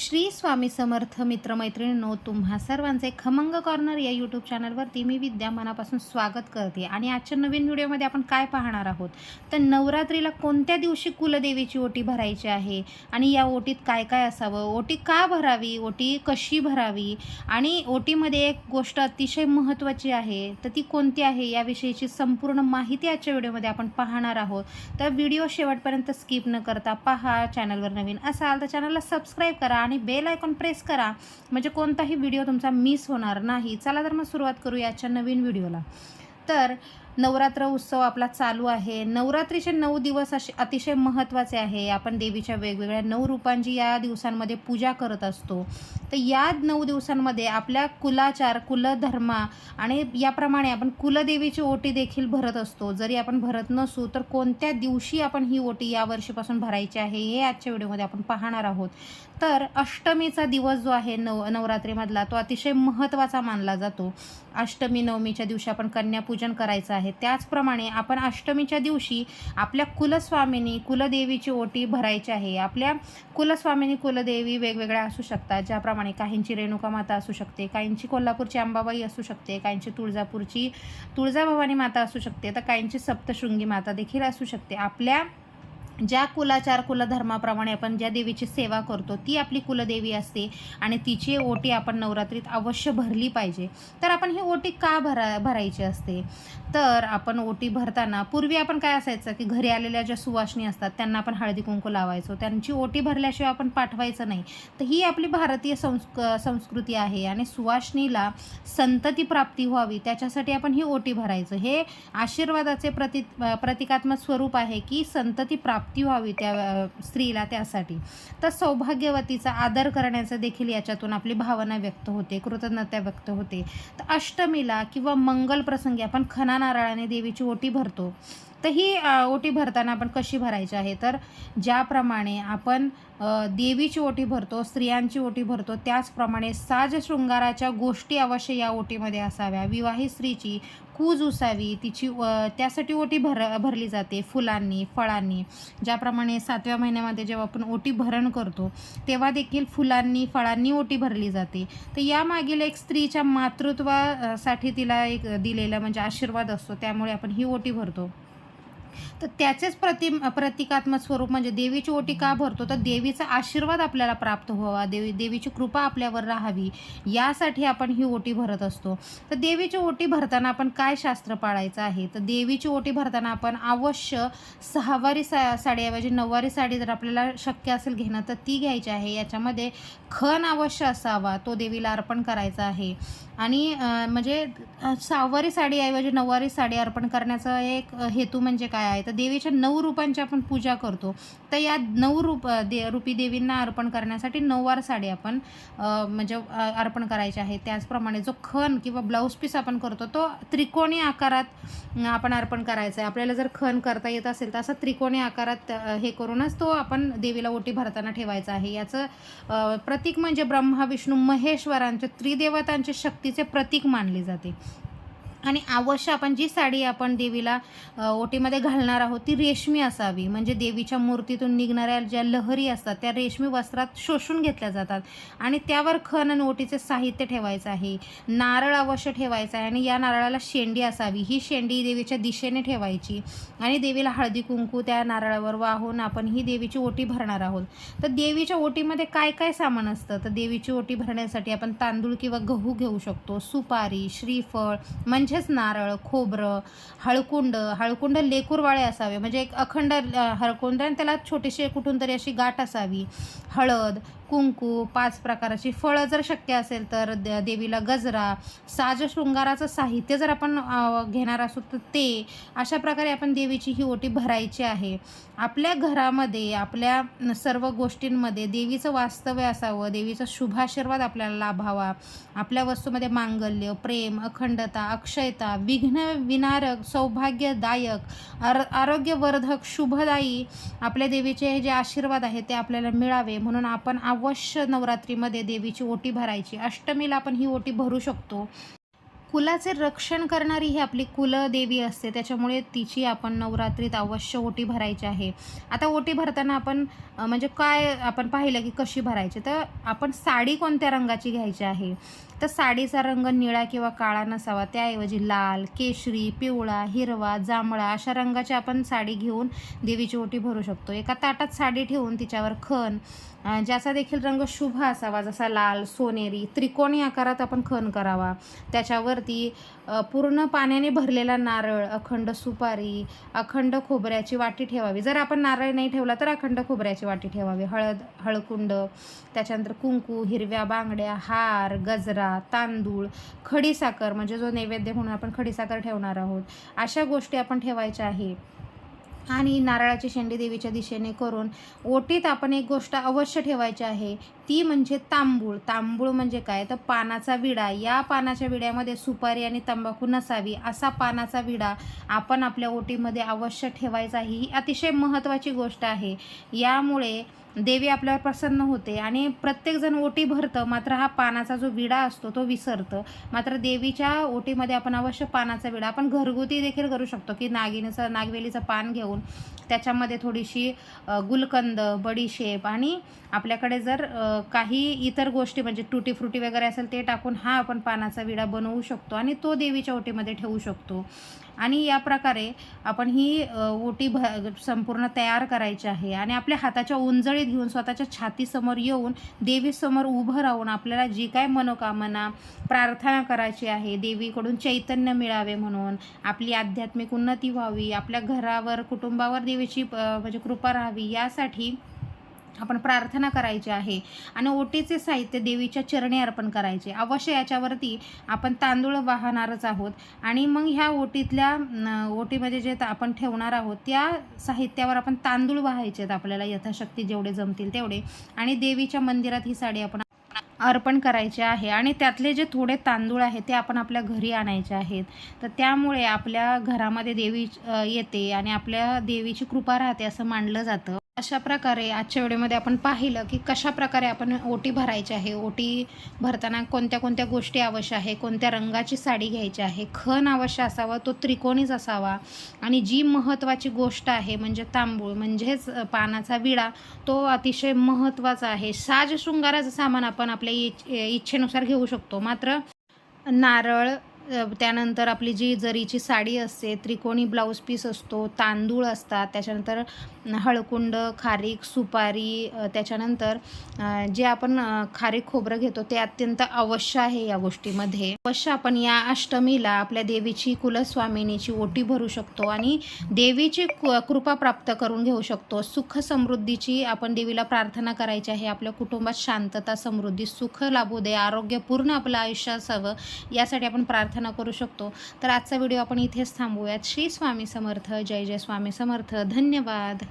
श्री स्वामी समर्थ मित्रमैत्रिणींनो तुम्हा सर्वांचे खमंग कॉर्नर या यूट्यूब चॅनलवरती मी विद्या मनापासून स्वागत करते. आणि आजच्या नवीन व्हिडिओमध्ये आपण काय पाहणार आहोत? तर नवरात्रीला कोणत्या दिवशी कुलदेवीची ओटी भरायची आहे? आणि या ओटीत काय काय असावं? ओटी का भरावी? ओटी कशी भरावी? आणि ओटीमध्ये एक गोष्ट अतिशय महत्त्वाची आहे तर ती कोणती आहे याविषयीची संपूर्ण माहिती आजच्या व्हिडिओमध्ये आपण पाहणार आहोत. तर व्हिडिओ शेवटपर्यंत स्किप न करता पहा चॅनलवर नवीन असाल तर चॅनलला सबस्क्राईब करा आणि बेल आयकॉन प्रेस करा. म्हणजे कोणताही व्हिडिओ तुमचा मिस होणार नाही. चला तर मग सुरुवात करूया आजच्या नवीन व्हिडिओला. तर नवरात्र उत्सव आपला चालू आहे. नवरात्रीचे नऊ दिवस असे अतिशय महत्त्वाचे आहे. आपण देवीच्या वेगवेगळ्या नऊ रूपांची या दिवसांमध्ये पूजा करत असतो. तर या नऊ दिवसांमध्ये आपल्या कुलाचार कुलधर्मा आणि याप्रमाणे आपण कुलदेवीची ओटी देखील भरत असतो. जरी आपण भरत नसू तर कोणत्या दिवशी आपण ही ओटी या वर्षीपासून भरायची आहे हे आजच्या व्हिडिओमध्ये आपण पाहणार आहोत. तर अष्टमीचा दिवस जो आहे नव नवरात्रीमधला तो अतिशय महत्त्वाचा मानला जातो. अष्टमी नवमीच्या दिवशी आपण कन्यापूजन करायचं आहे. आहे. त्याचप्रमाणे आपण अष्टमीच्या दिवशी आपल्या कुलस्वामिनी कुलदेवीची ओटी भरायची आहे. आपल्या कुलस्वामिनी कुलदेवी वेगवेगळ्या असू शकतात ज्याप्रमाणे काहींची रेणुका माता असू शकते काहींची कोल्हापूरची अंबाबाई असू शकते काहींची तुळजापूरची तुळजाभवानी माता असू शकते तर काहींची सप्तशृंगी माता देखील असू शकते. आपल्या ज्या कुलाचार कुलधर्माप्रमाणे आपण ज्या देवीची सेवा करतो ती आपली कुलदेवी असते आणि तिची ओटी आपण नवरात्रीत अवश्य भरली पाहिजे. तर आपण ही ओटी का भरा भरायची असते? तर आपण ओटी भरताना पूर्वी आपण काय असायचं की घरी आलेल्या ज्या सुवासनी असतात त्यांना आपण हळदी कुंकू लावायचो. त्यांची ओटी भरल्याशिवाय आपण पाठवायचं नाही. तर ही आपली भारतीय संस्क संस्कृती आहे आणि सुवासनीला संतती प्राप्ती व्हावी त्याच्यासाठी आपण ही ओटी भरायचं. हे आशीर्वादाचे प्रति प्रतिकात्मक स्वरूप आहे की संतती प्राप्त व्हावी त्या स्त्रीला त्यासाठी. तर सौभाग्यवतीचा आदर करण्याचं देखील याच्यातून आपली भावना व्यक्त होते कृतज्ञता व्यक्त होते. तर अष्टमीला किंवा मंगल प्रसंगी आपण खना नारळाने देवीची ओटी भरतो. तर ही ओटी भरताना आपण कशी भरायची आहे? तर ज्याप्रमाणे आपण देवीची ओटी भरतो स्त्रियांची ओटी भरतो त्याचप्रमाणे साज शृंगाराच्या गोष्टी अवश्य या ओटीमध्ये असाव्या. विवाहित स्त्रीची कूज उसावी तिची त्यासाठी ओटी भर भरली जाते फुलांनी फळांनी. ज्याप्रमाणे सातव्या महिन्यामध्ये जेव्हा आपण ओटी भरण करतो तेव्हा देखील फुलांनी फळांनी ओटी भरली जाते. तर यामागील एक स्त्रीच्या मातृत्वासाठी तिला एक दिलेला म्हणजे आशीर्वाद असतो त्यामुळे आपण ही ओटी भरतो. तर त्याचेच प्रति प्रतिकात्मक स्वरूप म्हणजे देवीची ओटी का भरतो? तर देवीचा आशीर्वाद आपल्याला प्राप्त व्हावा. देवी देवीची कृपा आपल्यावर राहावी. यासाठी आपण ही ओटी भरत असतो. तर देवीची ओटी भरताना आपण काय शास्त्र पाळायचं आहे? तर देवीची ओटी भरताना आपण अवश्य सहावारी सा साडीऐवजी नऊवारी साडी जर आपल्याला शक्य असेल घेणं तर ती घ्यायची आहे. याच्यामध्ये खण अवश्य असावा. तो देवीला अर्पण करायचा आहे. आणि म्हणजे सहावारी साडीऐवजी नऊवारी साडी अर्पण करण्याचा एक हेतू म्हणजे काय आहे? तर देवीच्या नऊ रूपांची आपण पूजा करतो. तर या नऊ रूप दे रूपी देवींना अर्पण करण्यासाठी नऊवार साडी आपण म्हणजे अर्पण करायची आहे. त्याचप्रमाणे जो खण किंवा ब्लाऊज पीस आपण करतो तो त्रिकोणी आकारात आपण अर्पण करायचा आहे. आपल्याला जर खण करता येत असेल तर असं त्रिकोणी आकारात हे करूनच तो आपण देवीला ओटी भरताना ठेवायचा आहे. याचं प्रतीक म्हणजे ब्रह्मा विष्णू महेश्वरांचे त्रिदेवतांचे शक्तीचे प्रतीक मानले जाते. आणि अवश्य आपण जी साडी आपण देवीला ओटीमध्ये घालणार आहोत ती रेशमी असावी. म्हणजे देवीच्या मूर्तीतून निघणाऱ्या ज्या लहरी असतात त्या रेशमी वस्त्रात शोषून घेतल्या जातात. आणि त्यावर खण आणि ओटीचे साहित्य ठेवायचं आहे. नारळ अवश्य ठेवायचा आहे आणि या नारळाला शेंडी असावी. ही शेंडी देवीच्या दिशेने ठेवायची. आणि देवीला हळदी कुंकू त्या नारळावर वाहून आपण ही देवीची ओटी भरणार आहोत. तर देवीच्या ओटीमध्ये काय काय सामान असतं? तर देवीची ओटी भरण्यासाठी आपण तांदूळ किंवा गहू घेऊ शकतो. सुपारी श्रीफळ म्हणजेच नारळ खोबरं हळकुंड हळकुंड लेकूरवाळे असावे. म्हणजे एक अखंड हळकुंड आणि त्याला छोटीशी कुठून तरी अशी गाठ असावी. हळद कुंकू पाच प्रकाराची फळं जर शक्य असेल तर द देवीला गजरा साज शृंगाराचं साहित्य जर आपण घेणार असू तर ते अशा प्रकारे आपण देवीची ही ओटी भरायची आहे. आपल्या घरामध्ये आपल्या सर्व गोष्टींमध्ये देवीचं वास्तव्य असावं देवीचा शुभाशीर्वाद आपल्याला लाभावा. आपल्या वस्तूमध्ये मांगल्य प्रेम अखंडता अक्षयता विघ्न विनारक सौभाग्यदायक आर आरोग्यवर्धक शुभदायी आपल्या देवीचे जे आशीर्वाद आहेत ते आपल्याला मिळावे म्हणून आपण अवश्य नवरात्रीमध्ये देवीची ओटी भरायची. अष्टमीला आपण ही ओटी भरू शकतो. कुलाचे रक्षण करणारी ही आपली कुलदेवी असते. त्याच्यामुळे तिची आपण नवरात्रीत अवश्य ओटी भरायची आहे. आता ओटी भरताना आपण म्हणजे काय आपण पाहिलं की कशी भरायची? तर आपण साडी कोणत्या रंगाची घ्यायची आहे? तर साडीचा रंग निळा किंवा काळा नसावा. त्याऐवजी लाल केशरी पिवळा हिरवा जांभळा अशा रंगाची आपण साडी घेऊन देवीची ओटी भरू शकतो. एका ताटात साडी ठेवून तिच्यावर खण ज्याचा देखील रंग शुभ असावा जसा लाल सोनेरी त्रिकोणी आकारात आपण खण करावा. त्याच्यावर अ, पूर्ण पाण्याने भरलेला नारळ अखंड सुपारी अखंड खोबऱ्याची वाटी ठेवावी. जर आपण नारळ नाही ठेवला तर अखंड खोबऱ्याची वाटी ठेवावी. हळद हळकुंड त्याच्यानंतर कुंकू हिरव्या बांगड्या हार गजरा तांदूळ खडीसाखर म्हणजे जो नैवेद्य म्हणून आपण खडीसाखर ठेवणार आहोत अशा गोष्टी आपण ठेवायच्या आहे. आणि नारळाची शेंडी देवीच्या दिशेने करून ओटीत आपण एक गोष्ट अवश्य ठेवायची आहे ती म्हणजे तांबूळ. तांबूळ म्हणजे काय? तर पानाचा विडा. या पानाच्या विड्यामध्ये सुपारी आणि तंबाखू नसावी असा पानाचा विडा आपण आपल्या ओटीमध्ये अवश्य ठेवायचा. ही अतिशय महत्त्वाची गोष्ट आहे. यामुळे देवी आपल्यावर प्रसन्न होते आणि प्रत्येकजण ओटी भरतं. मात्र हा पानाचा जो विडा असतो तो विसरतं. मात्र देवीच्या ओटीमध्ये आपण अवश्य पानाचा विडा. आपण घरगुती देखील करू शकतो की नागिनीचं नागवेलीचं पान घेऊन त्याच्यामध्ये थोडीशी गुलकंद बडीशेप आणि आपल्याकडे जर काही इतर गोष्टी म्हणजे टुटी फ्रुटी वगैरे असेल ते टाकून हा आपण पानाचा विडा बनवू शकतो आणि तो देवीच्या ओटीमध्ये ठेवू शकतो. आणि या प्रकारे आपण ही ओटी भ संपूर्ण तयार करायची आहे. आणि आपल्या हाताच्या उंजळीत घेऊन स्वतःच्या छातीसमोर येऊन देवीसमोर उभं राहून आपल्याला जी काय मनोकामना प्रार्थना करायची आहे देवीकडून चैतन्य मिळावे म्हणून आपली आध्यात्मिक उन्नती व्हावी आपल्या घरावर कुटुंबावर देवीची म्हणजे कृपा राहावी यासाठी आपण प्रार्थना करायची आहे. आणि ओटीचे साहित्य देवीच्या चरणी अर्पण करायचे. अवश्य याच्यावरती आपण तांदूळ वाहणारच आहोत. आणि मग ह्या ओटीतल्या ओटीमध्ये जे आपण ठेवणार आहोत त्या साहित्यावर आपण तांदूळ वाहायचे आहेत आपल्याला. यथाशक्ती जेवढे जमतील तेवढे. आणि देवीच्या मंदिरात ही साडी आपण अर्पण करायचे आहे. आणि त्यातले जे थोडे तांदूळ आहेत ते आपण आपल्या घरी आणायचे आहेत. तर त्यामुळे आपल्या घरामध्ये देवी येते आणि आपल्या देवीची कृपा राहते असं मानलं जातं. अशा प्रकारे आजच्या व्हिडिओमध्ये आपण पाहिलं की कशा प्रकारे आपण ओटी भरायची आहे ओटी भरताना कोणत्या कोणत्या गोष्टी आवश्यक आहे कोणत्या रंगाची साडी घ्यायची आहे खण आवश्यक असावा तो त्रिकोणीच असावा. आणि जी महत्त्वाची गोष्ट आहे म्हणजे तांबूळ म्हणजेच पानाचा विडा तो अतिशय महत्त्वाचा आहे. साज शृंगाराचं सामान आपण आपल्या इच्छेनुसार घेऊ शकतो. मात्र नारळ त्यानंतर आपली जी जरीची साडी असते त्रिकोणी ब्लाऊज पीस असतो तांदूळ असतात त्याच्यानंतर हळकुंड खारीक सुपारी त्याच्यानंतर जे आपण खारीक खोबरं घेतो ते अत्यंत अवश्य आहे या गोष्टीमध्ये. अवश्य आपण या अष्टमीला आपल्या देवीची कुलस्वामिनीची ओटी भरू शकतो आणि देवीची कु- कृपा प्राप्त करून घेऊ शकतो. सुख समृद्धीची आपण देवीला प्रार्थना करायची आहे. आपल्या कुटुंबात शांतता समृद्धी सुख लाभू दे आरोग्यपूर्ण आपलं आयुष्य असावं यासाठी आपण प्रार्थना करू शकतो. तर आजचा व्हिडिओ आपण इथेच थांबूयात. श्री स्वामी समर्थ. जय जय स्वामी समर्थ. धन्यवाद.